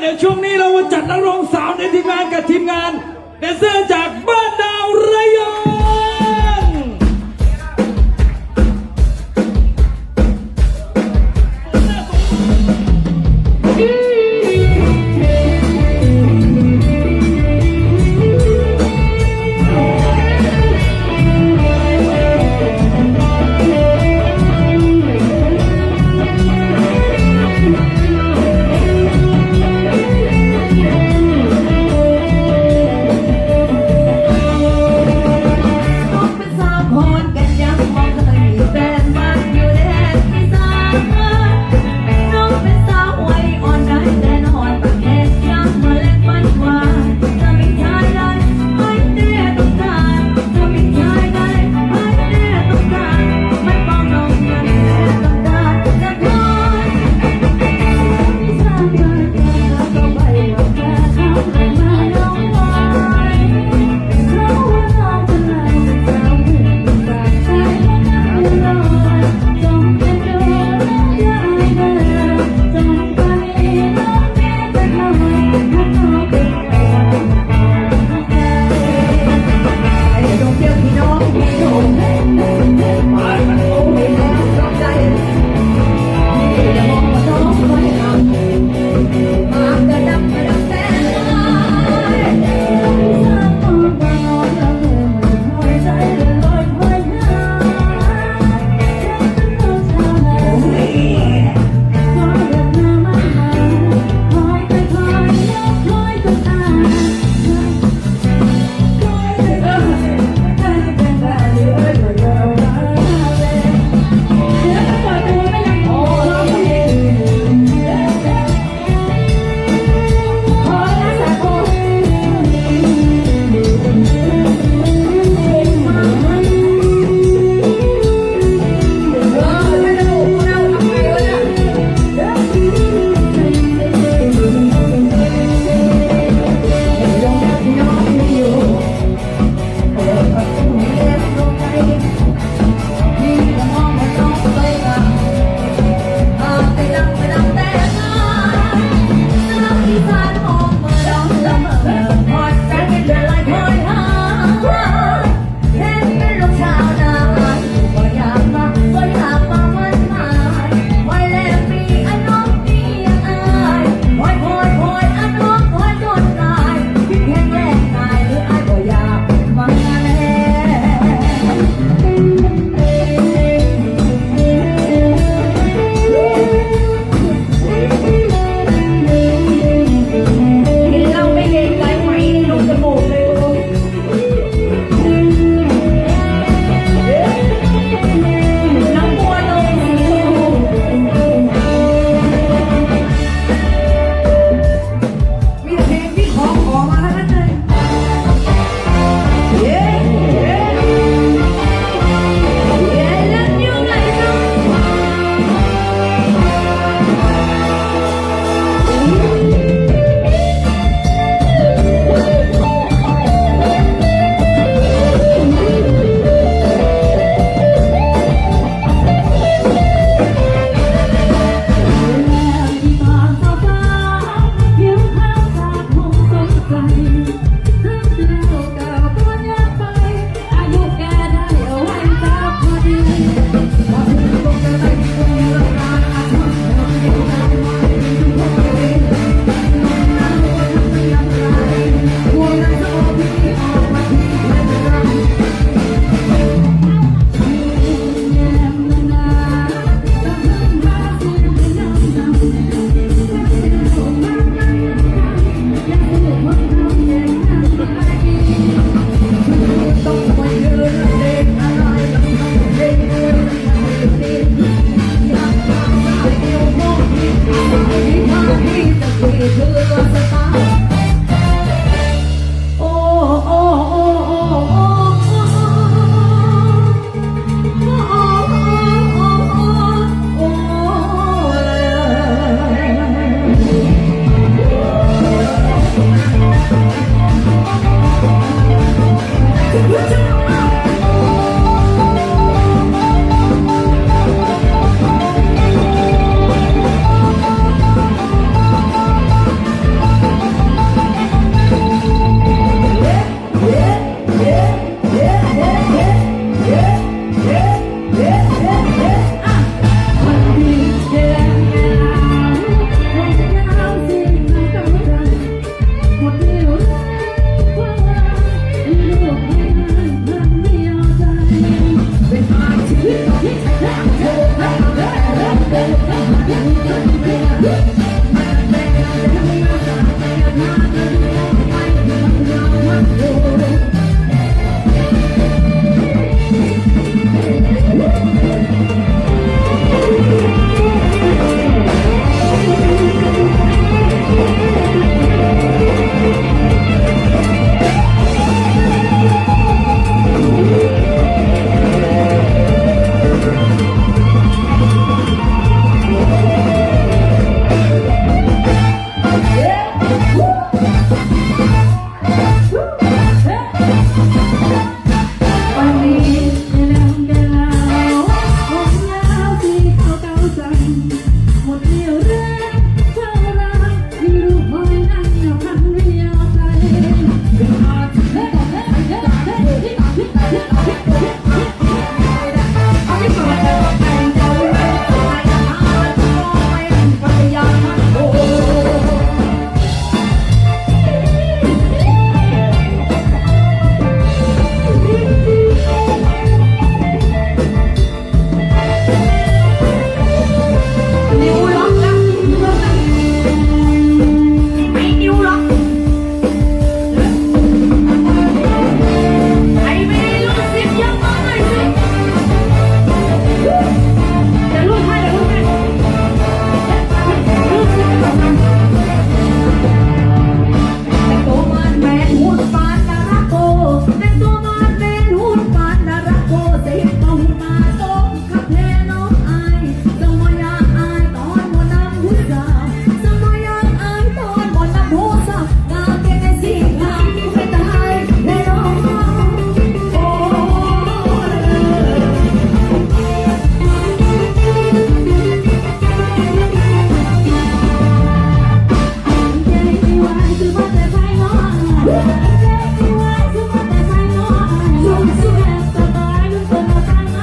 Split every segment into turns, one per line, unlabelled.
เดี๋ยวช่วงนี้เรามาจัดนักร้องสาวในทีมงานกับทีมงานในเสื้อจากบ้านดาวระยอง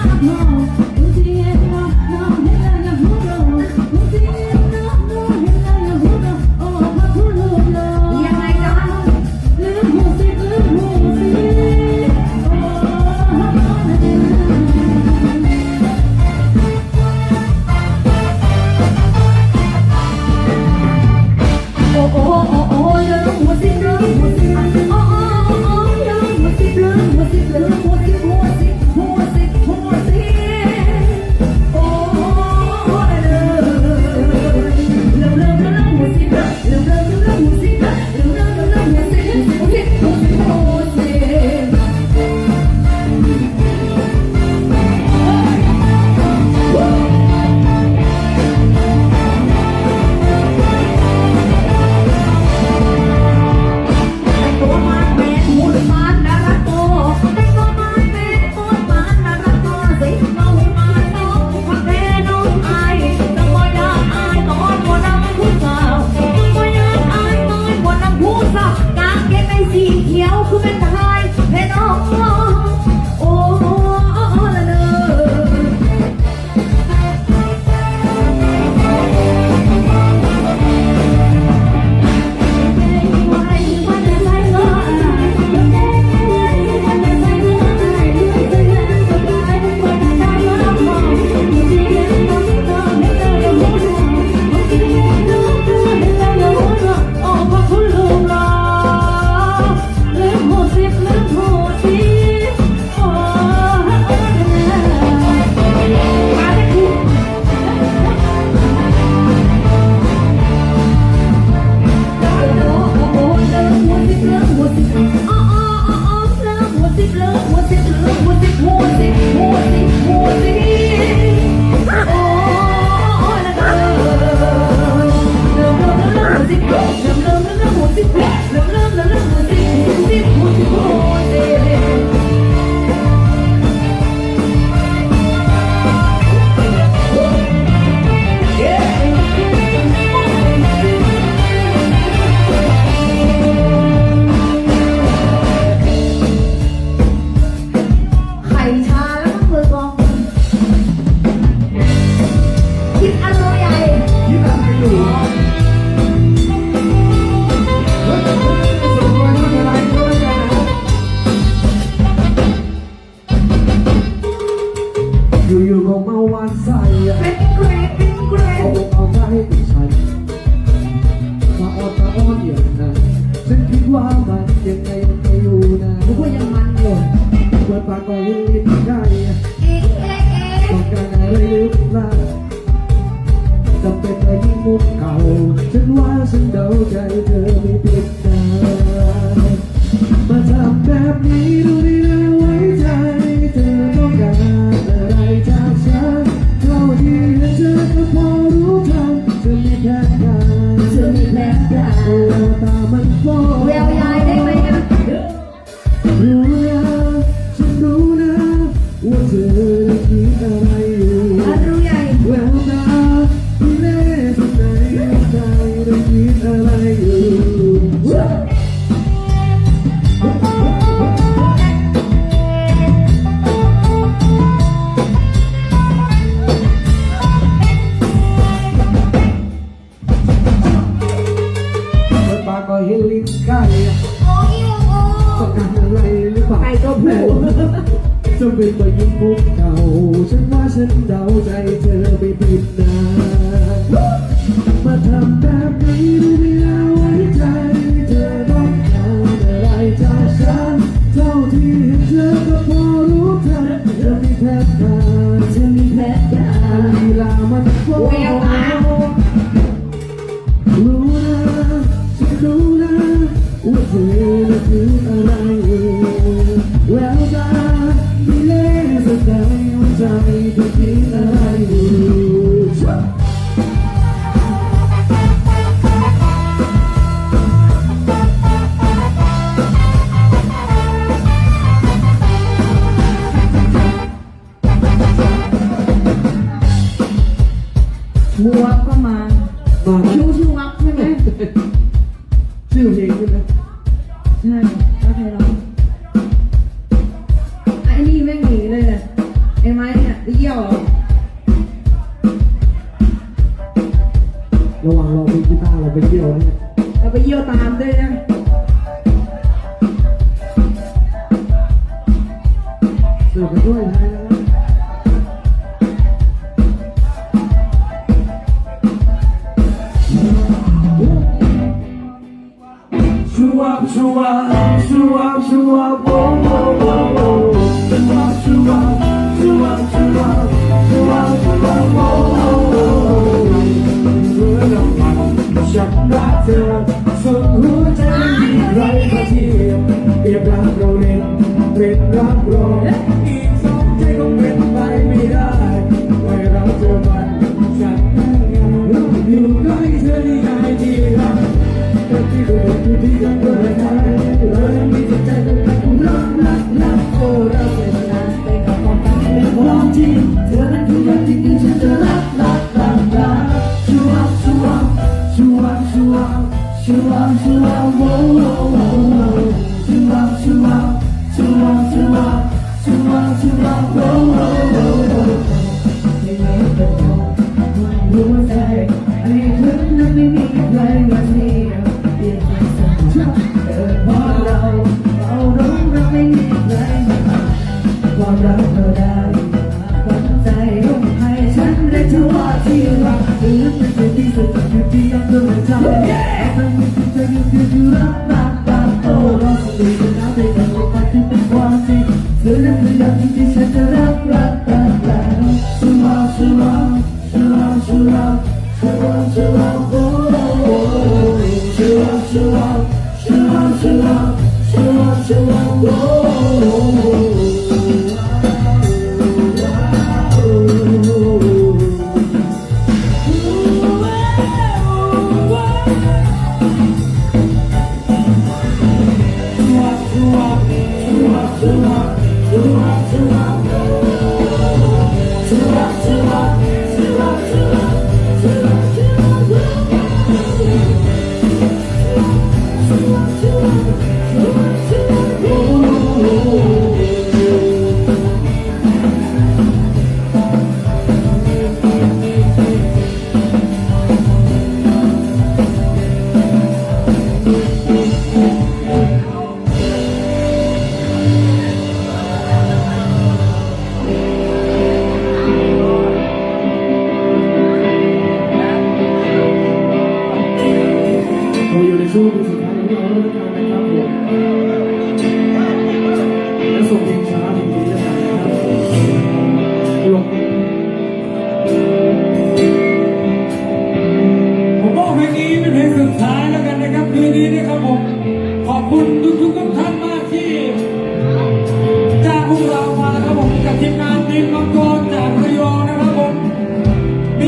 my heart. ลินข้าโอ้ยโอ้ต้องการอะไรหรือเปล่าใครก็พูดจะเป็นไป
ยิ้มพวกเก่าฉันว่าฉันเดาใจเธอไม่ผิด ระห
ว่า
งเรา
ไป
กีตาร์เราไปเที่ยวเนี่ย
เราไปเยี่ยวตามด้วยนะ
สื่อกกันด้วยไทยนะชัวชัวชัวชัว เป็นรักรองอีกสองใจก็เป็นไปไม่ได้ไม่เราเจอมันฉันนั่งอยู่ใกล้เธอได้ยังไงดีครักแต่ที่เธออยู่ที่ยังก็ไม่ได้เลยมีใจต้องรักรักรักโอ้รักเป็นนานไปกับความรักเป็นความจริงเธอนั้นคือรักจริงที่ฉันจะรักรักรักรักชัวร์ชัวร์ชัวร์ชัวร์ชัวร์ชัวร์โอ้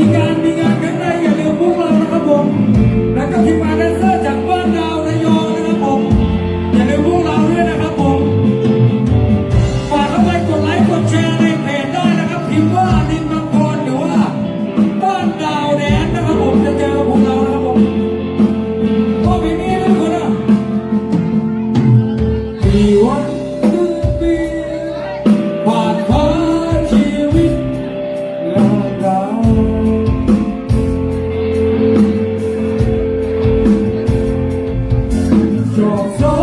มีงาน
มีงานข้างในอย่าลืมพวกเรานะครับผม แล้วก็ทีมงานแดนเซอร์ 说。走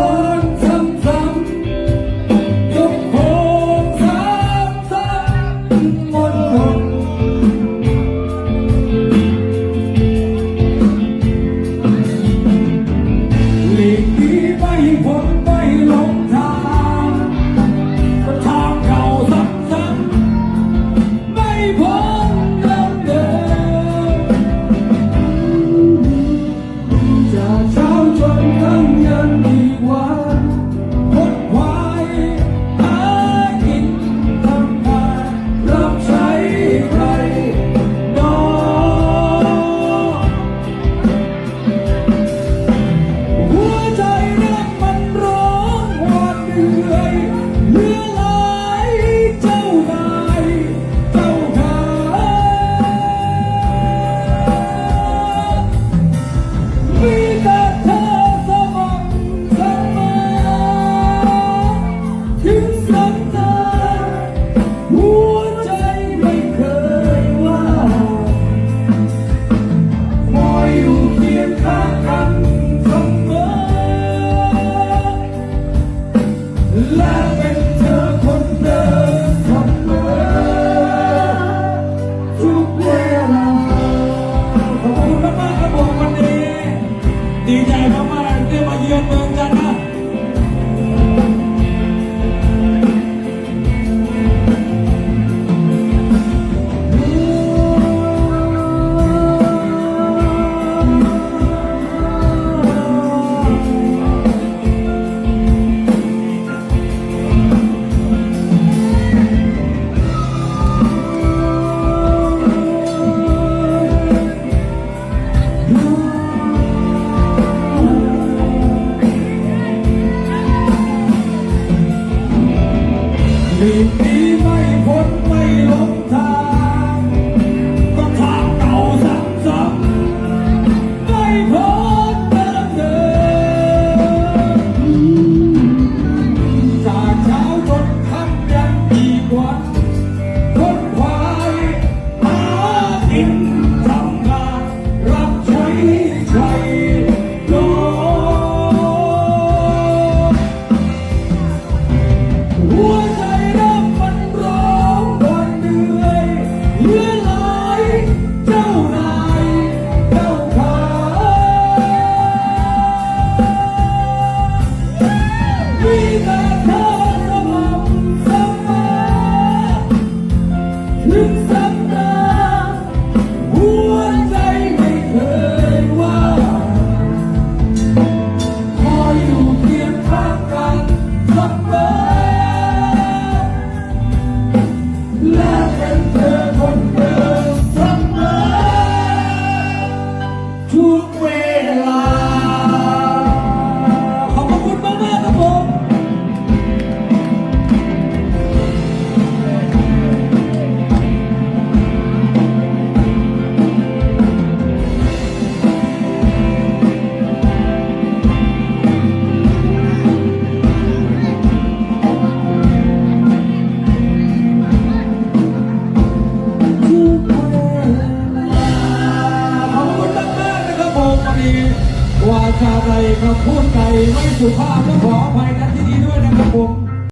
Tudo